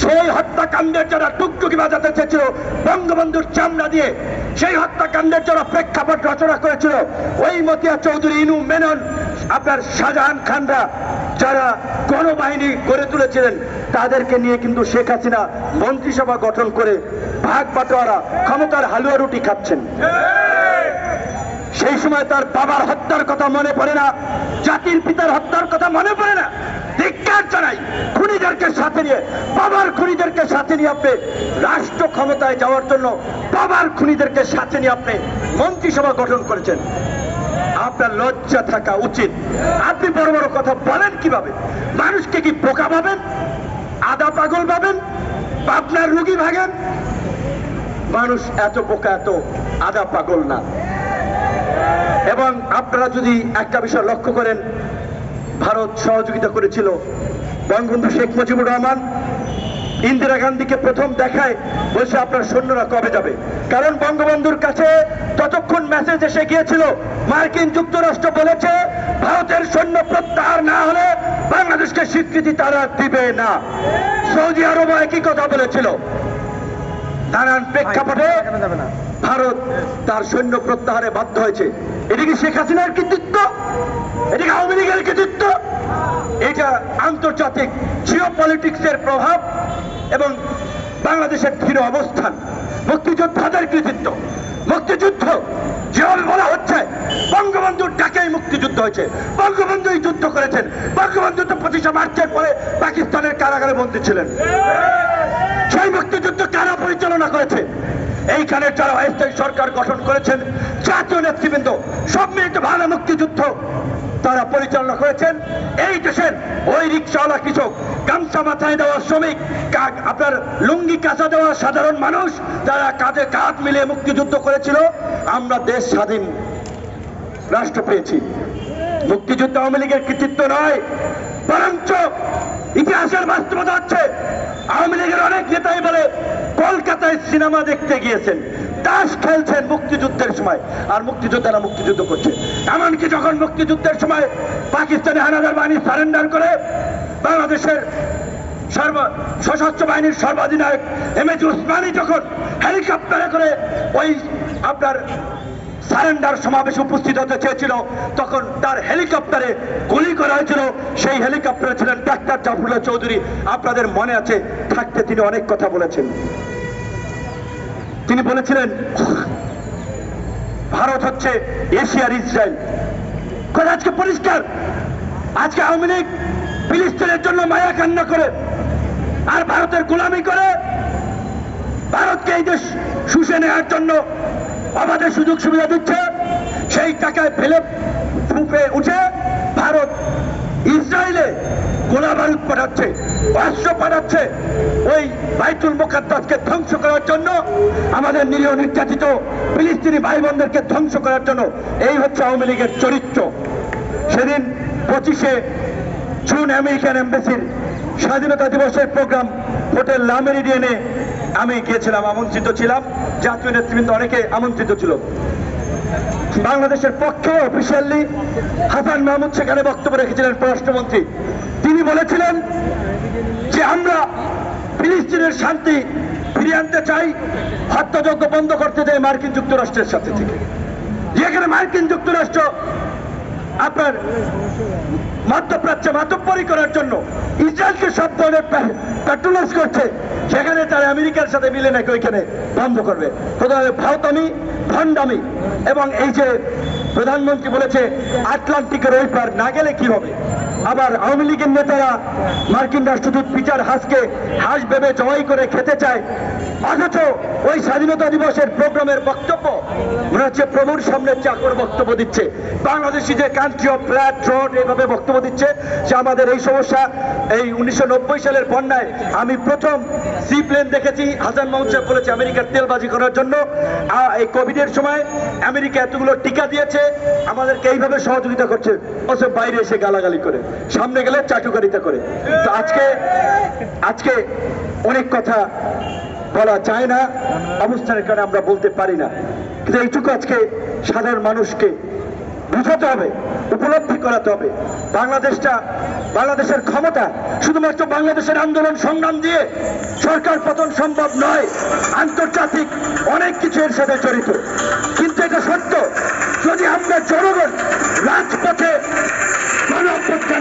সেই হত্যাকাণ্ডের যারা টুকটুকি বাজাতে চেয়েছিল বঙ্গবন্ধুর চামড়া দিয়ে। সেই হত্যাকাণ্ডের যারা প্রেক্ষাপট রচনা করেছিল ওই মতিয়া চৌধুরী, ইনু মেনন, আপনার শাহজাহান খানরা, যারা গণবাহিনী গড়ে তুলেছিলেন, তাদেরকে নিয়ে কিন্তু শেখ হাসিনা মন্ত্রিসভা গঠন করে ভাগ বাটোয়ারা, ক্ষমতার হালুয়া রুটি খাচ্ছেন। সেই সময় তার বাবার হত্যার কথা মনে পড়ে না, জাতির পিতার হত্যার কথা মনে পড়ে না। ধিক্কার জানাই। খুনিদেরকে সাথে নিয়ে, বাবার খুনিদেরকে সাথে নিয়ে আপনি রাষ্ট্র ক্ষমতায় যাওয়ার জন্য বাবার খুনিদেরকে সাথে নিয়ে আপনি মন্ত্রিসভা গঠন করেছেন। আপনার লজ্জা থাকা উচিত। আপনি বড় বড় কথা বলেন কীভাবে? মানুষকে কি বোকা ভাবেন? আদা পাগল ভাবেন? আপনার রুগী ভাগেন? মানুষ এত বোকা, এত আদা পাগল না। এবং আপনারা যদি একটা বিষয় লক্ষ্য করেন, ভারত সহযোগিতা করেছিল বঙ্গবন্ধু শেখ মুজিবুর রহমান ইন্দিরা গান্ধীকে প্রথম দেখায় বলছে আপনার সৈন্যরা কবে যাবে। কারণ বঙ্গবন্ধুর কাছে ততক্ষণ মেসেজ এসে গিয়েছিল মার্কিন যুক্তরাষ্ট্র বলেছে ভারতের সৈন্য প্রত্যাহার না হলে বাংলাদেশকে স্বীকৃতি তারা দিবে না। সৌদি আরবও একই কথা বলেছিল। নানান প্রেক্ষাপটে ভারত তার সৈন্য প্রত্যাহারে বাধ্য হয়েছে। এটা কি শেখ হাসিনার কৃতিত্ব? এটা কি আওয়ামী লীগের কৃতিত্ব? এটা আন্তর্জাতিক জিও পলিটিক্সের প্রভাব এবং বাংলাদেশের ধীর অবস্থান। মুক্তিযোদ্ধাদের কৃতিত্ব। মুক্তিযুদ্ধ যেভাবে বলা হচ্ছে বঙ্গবন্ধুর ডাকেই মুক্তিযুদ্ধ হয়েছে। বঙ্গবন্ধুই যুদ্ধ করেছেন। বঙ্গবন্ধু তো পঁচিশে মার্চের পরে পাকিস্তানের কারাগারে বন্দী ছিলেন। সেই মুক্তিযুদ্ধ কারা পরিচালনা করেছে? এইখানে যারা অস্থায়ী সরকার গঠন করেছেন, জাতীয় নেতৃবৃন্দ, সব মিলিত ভালো মুক্তিযুদ্ধ। তারা পরিচালনা করেছেন। এই দেশের ওই রিক্সাওয়ালা কৃষক, গামছা মাথায় দেওয়া শ্রমিক আপনার লুঙ্গি কাঁচা দেওয়া সাধারণ মানুষ, যারা কাঁধে কাঁধ মিলিয়ে মুক্তিযুদ্ধ করেছিল, আমরা দেশ স্বাধীন রাষ্ট্র পেয়েছি। মুক্তিযুদ্ধ আওয়ামী লীগের কৃতিত্ব নয়, বরঞ্চ ইতিহাসের বাস্তবতা হচ্ছে, আওয়ামী লীগের অনেক নেতাই বলে, কলকাতায় সিনেমা দেখতে গিয়েছেন। তাস খেলছেন মুক্তিযুদ্ধের সময়, আর মুক্তিযোদ্ধারা মুক্তিযুদ্ধ করছে। এমনকি যখন মুক্তিযুদ্ধের সময় পাকিস্তানি হানাদার বাহিনী সারেন্ডার করে বাংলাদেশের সর্ব সশস্ত্র বাহিনীর সর্বাধিনায়ক এম এজ উসমানী যখন হেলিকপ্টারে করে ওই আপনার সারেন্ডার সমাবেশে উপস্থিত হতে চেয়েছিল, তখন তার হেলিকপ্টারে গুলি করা হয়েছিল। সেই হেলিকপ্টারে ছিলেন ডাক্তার জাফরুল্লাহ চৌধুরী। আপনাদের মনে আছে, থাকতে তিনি অনেক কথা বলেছেন। তিনি বলেছিলেন, ভারত হচ্ছে এশিয়ার ইসরায়েল। কথা আজকে পরিষ্কার? আজকে আওয়ামী লীগ ফিলিস্তিনের জন্য মায়া কান্না করে, আর ভারতের গোলামি করে, ভারতকে এই দেশ শুষে নেওয়ার জন্য আমাদের সুযোগ সুবিধা দিচ্ছে, সেই টাকায় ফেলে ফুপে উঠে ভারত ইসরায়েলে গোলা বারুদ পাঠাচ্ছে অস্ত্র পাঠাচ্ছে। ওই বাইতুল মুকাদ্দাসকে ধ্বংস করার জন্য, আমাদের নিরীহ নির্যাতিত ফিলিস্তিনি ভাই বোনদেরকে ধ্বংস করার জন্য এই হচ্ছে আওয়ামী লীগের চরিত্র। সেদিন পঁচিশে জুন আমেরিকান এম্বাসির স্বাধীনতা দিবসের প্রোগ্রাম, হোটেল লামেরিডিয়ানে আমি গিয়েছিলাম, আমন্ত্রিত ছিলাম। জাতীয় নেতৃবৃন্দ অনেকে আমন্ত্রিত ছিল। বাংলাদেশের পক্ষে অফিসিয়ালি হাসান মাহমুদ সেখানে বক্তব্য রেখেছিলেন পররাষ্ট্রমন্ত্রী। তিনি বলেছিলেন যে আমরা ফিলিস্তিনের শান্তি ফিরিয়ে আনতে চাই, হত্যাযজ্ঞ বন্ধ করতে চাই মার্কিন যুক্তরাষ্ট্রের সাথে থেকে। যেখানে মার্কিন যুক্তরাষ্ট্র আপনার মধ্যপ্রাচ্যে মাতব্বরি করার জন্য ইসরায়েলকে সব ধরনের প্যাট্রোলাইজ করছে। সেখানে তারা আমেরিকার সাথে মিলে নাকি ওইখানে বন্ধ করবে। প্রধান ভারতামি ভণ্ডামি এবং এই যে প্রধানমন্ত্রী বলেছে, আটলান্টিকের ওই পার না গেলে কি হবে? আবার আওয়ামী লীগের নেতারা মার্কিন রাষ্ট্রদূত পিটার হাসকে হাঁস ভেবে জবাই করে খেতে চায়। অথচ ওই স্বাধীনতা দিবসের প্রোগ্রামের বক্তব্য, মনে হচ্ছে প্রভুর সামনে চাকর বক্তব্য দিচ্ছে। বাংলাদেশি যে কান্ট্রি অফ ফ্ল্যাট রোড এইভাবে বক্তব্য দিচ্ছে যে আমাদের এই সমস্যা, এই উনিশশো নব্বই সালের বন্যায় আমি প্রথম সি প্লেন দেখেছি, হাসান মাহমুদ সাহেব বলেছে আমেরিকার তেলবাজি করার জন্য। এই কোভিডের সময় আমেরিকা এতগুলো টিকা দিয়েছে, আমাদেরকে এইভাবে সহযোগিতা করছে, অথচ বাইরে এসে গালাগালি করে। সামনে গেলে চাটুকারিতা করে। আজকে আজকে অনেক কথা বলা যায় না, অবস্থানের কারণে আমরা বলতে পারি না। কিন্তু এইটুকু আজকে সাধারণ মানুষকে বুঝাতে হবে, উপলব্ধি করাতে হবে। বাংলাদেশটা, বাংলাদেশের ক্ষমতা শুধুমাত্র বাংলাদেশের আন্দোলন সংগ্রাম দিয়ে সরকার পতন সম্ভব নয়, আন্তর্জাতিক অনেক কিছু এর সাথে জড়িত। কিন্তু এটা সত্য, যদি আমরা জনগণ রাজ 何?